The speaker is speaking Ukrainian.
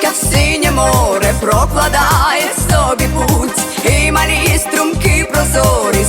річка в синє море, прокладає собі путь, і малі струмки прозорі,